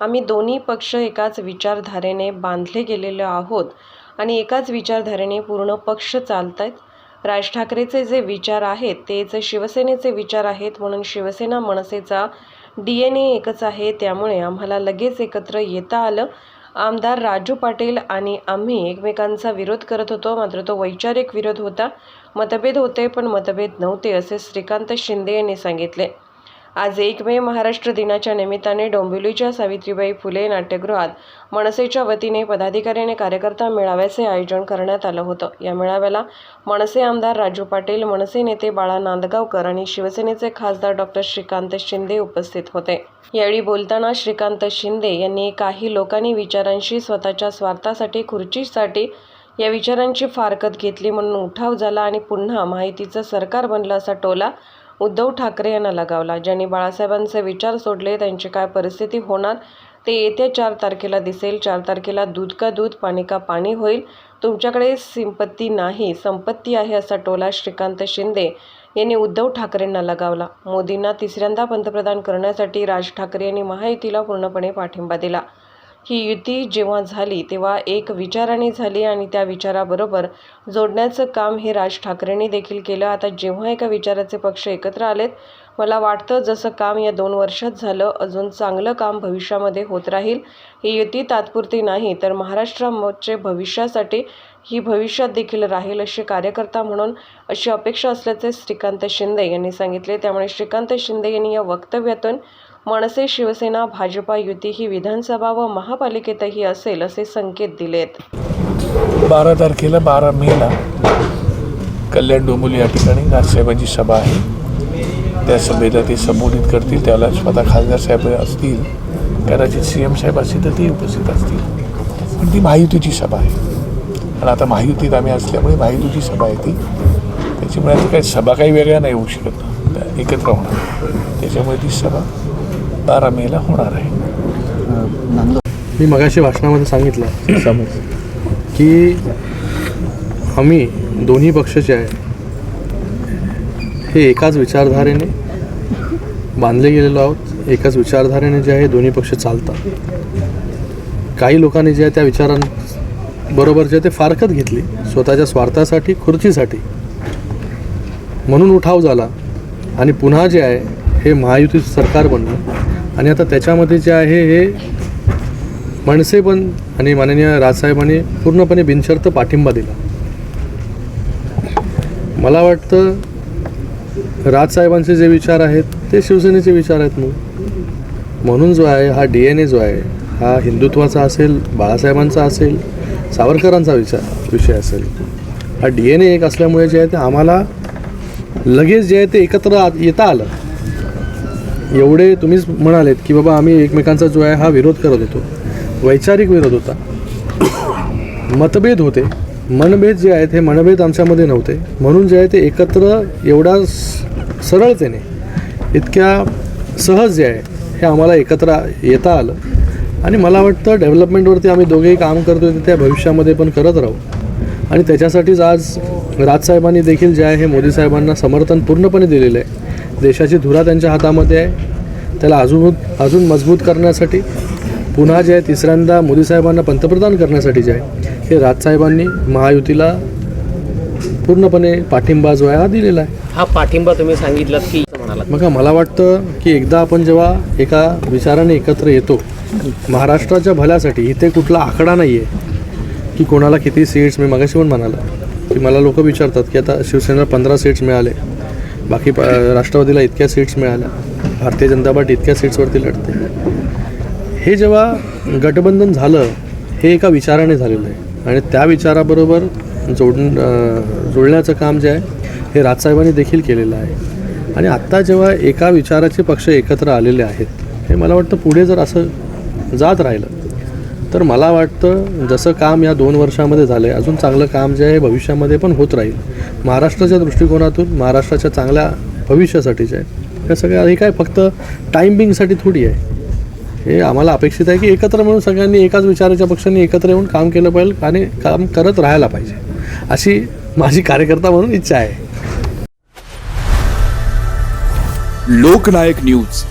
आम्ही दोन्ही पक्ष एकाच विचारधारेने बांधले गेलेलो आहोत आणि एकाच विचारधारेने पूर्ण पक्ष चालत आहेत राज ठाकरेचे जे विचार आहेत तेच शिवसेनेचे विचार आहेत म्हणून शिवसेना मनसेचा डी एन ए एकच आहे त्यामुळे आम्हाला लगेच एकत्र येता आलं. आमदार राजू पाटील आणि आम्ही एकमेकांचा विरोध करत होतो मात्र तो वैचारिक विरोध होता. मतभेद होते पण मतभेद नव्हते असे श्रीकांत शिंदे यांनी सांगितले. आज एक मे महाराष्ट्र दिनाच्या निमित्ताने डोंबिवलीच्या सावित्रीबाई फुले नाट्यगृहात मनसेच्या वतीने पदाधिकारी आणि कार्यकर्ता मेळाव्याचे आयोजन करण्यात आलं होतं. या मेळाव्याला मनसे आमदार राजू पाटील मनसे नेते बाळा नांदगावकर आणि शिवसेनेचे खासदार डॉक्टर श्रीकांत शिंदे उपस्थित होते. यावेळी बोलताना श्रीकांत शिंदे यांनी काही लोकांनी विचारांशी स्वतःच्या स्वार्थासाठी खुर्चीसाठी या विचारांची फारकत घेतली म्हणून उठाव झाला आणि पुन्हा माहितीचं सरकार बनलं असा टोला उद्धव ठाकरे यांना लगावला ज्यांनी बाळासाहेबांचे विचार सोडले त्यांची काय परिस्थिती होणार ते येत्या चार तारखेला दिसेल. चार तारखेला दूध का दूध पाणी का पाणी होईल? तुमच्याकडे संपत्ती नाही संपत्ती आहे असा टोला श्रीकांत शिंदे यांनी उद्धव ठाकरेंना लगावला. मोदींना तिसऱ्यांदा पंतप्रधान करण्यासाठी राज ठाकरे यांनी महायुतीला पूर्णपणे पाठिंबा दिला. ही युती जेव्हा झाली तेव्हा एक विचाराने झाली आणि त्या विचाराबरोबर जोडण्याचं काम हे राज ठाकरेंनी देखील केलं. आता जेव्हा एका विचाराचे पक्ष एकत्र आलेत मला वाटतं जसं काम या दोन वर्षात झालं अजून चांगलं काम भविष्यामध्ये होत राहील. ही युती तात्पुरती नाही तर महाराष्ट्राचे भविष्यासाठी ही भविष्यात देखील राहील असे कार्यकर्ता म्हणून अशी अपेक्षा असल्याचे श्रीकांत शिंदे यांनी सांगितले. त्यामुळे श्रीकांत शिंदे यांनी या वक्तव्यातून मनसे शिवसेना भाजपा युती ही विधानसभा व महापालिकेतही असेल असे संकेत दिलेत. बारा तारखेला बारा मेला कल्याण डोंबोली या ठिकाणी राजसाहेबांची सभा आहे. त्या सभेला ते संबोधित करतील त्याला स्वतः खासदार साहेब असतील कदाचित सी एम साहेब असतील तर ते उपस्थित असतील. पण ती महायुतीची सभा आहे. आणि आता महायुतीत आम्ही असल्यामुळे महायुतीची सभा आहे ती. त्याच्यामुळे आता काही सभा काही वेगळ्या नाही होऊ शकत. एकत्र होणार. त्याच्यामुळे ती सभा बारा मेला होणार आहे. मी मगाशी भाषणामध्ये सांगितलं समज की आम्ही दोन्ही पक्ष जे आहे. हे एकाच विचारधारेने बांधले गेलेलो आहोत. एकाच विचारधारेने जे आहे दोन्ही पक्ष चालतात. काही लोकांनी जे आहे त्या विचारांबरोबर जे ते फारकत घेतली. स्वतःच्या स्वार्थासाठी खुर्चीसाठी. म्हणून उठाव झाला. आणि पुन्हा जे आहे हे महायुतीचं सरकार बनलं. आणि आता त्याच्यामध्ये जे आहे हे मनसे पण आणि माननीय राजसाहेबांनी पूर्णपणे बिनशर्त पाठिंबा दिला. मला वाटतं राजसाहेबांचे जे विचार आहेत ते शिवसेनेचे विचार आहेत मग. म्हणून जो आहे हा डी एन ए जो आहे हा हिंदुत्वाचा असेल बाळासाहेबांचा असेल सावरकरांचा विचार विषय असेल. हा डी एन ए एक असल्यामुळे जे आहे ते आम्हाला लगेच जे आहे ते एकत्र येता आलं. एवढे तुम्हीच म्हणालेत की बाबा आम्ही एकमेकांचा जो आहे हा विरोध करत होतो. वैचारिक विरोध होता. मतभेद होते. मनभेद जे आहेत हे मनभेद आमच्यामध्ये नव्हते. म्हणून जे आहे ते एकत्र एवढा सरळतेने इतक्या सहज जे आहे हे आम्हाला एकत्र येता आलं. आणि मला वाटतं डेव्हलपमेंटवरती आम्ही दोघेही काम करतो त्या भविष्यामध्ये पण करत राहू. आणि त्याच्यासाठीच आज राजसाहेबांनी देखील जे आहे हे मोदी साहेबांना समर्थन पूर्णपणे दिलेलं आहे. देशाची धुरा त्यांच्या हातामध्ये आहे. त्याला अजून अजून मजबूत करण्यासाठी पुन्हा जे आहे तिसऱ्यांदा मोदी साहेबांना पंतप्रधान करण्यासाठी जे आहे हे राजसाहेबांनी महायुतीला पूर्णपणे पाठिंबा जो आहे हा दिलेला आहे. हा पाठिंबा तुम्ही सांगितलं की म्हणाला मग मला वाटतं की एकदा आपण जेव्हा एका विचाराने एकत्र येतो महाराष्ट्राच्या भल्यासाठी इथे कुठला आकडा नाही आहे की कोणाला किती सीट्स मी मगाशी पण म्हणाला की मला लोक विचारतात की आता शिवसेनेला पंधरा सीट्स मिळाले बाकी राष्ट्रवादीला इतक्या सीट्स मिळाल्या भारतीय जनता पार्टी इतक्या सीट्सवरती लढते. हे जेव्हा गठबंधन झालं हे एका विचाराने झालेलं आहे. आणि त्या विचाराबरोबर जोड जुळण्याचं काम जे आहे हे राजसाहेबांनी देखील केलेलं आहे. आणि आत्ता जेव्हा एका विचाराचे पक्ष एकत्र आलेले आहेत हे मला वाटतं पुढे जर असं जात राहिलं तर मला वाटतं जसं काम या दोन वर्षामध्ये झालं आहे अजून चांगलं काम जे आहे भविष्यामध्ये पण होत राहील. महाराष्ट्राच्या दृष्टिकोनातून महाराष्ट्राच्या चांगल्या भविष्यासाठी जे आहे हे सगळ्या हे काय फक्त टायमिंगसाठी थोडी आहे. हे आम्हाला अपेक्षित आहे की एकत्र मिळून सगळ्यांनी एकाच विचाराच्या पक्षांनी एकत्र येऊन काम केलं पाहिजे आणि काम करत राहायला पाहिजे. अशी माझी कार्यकर्ता म्हणून इच्छा आहे. लोकनायक न्यूज.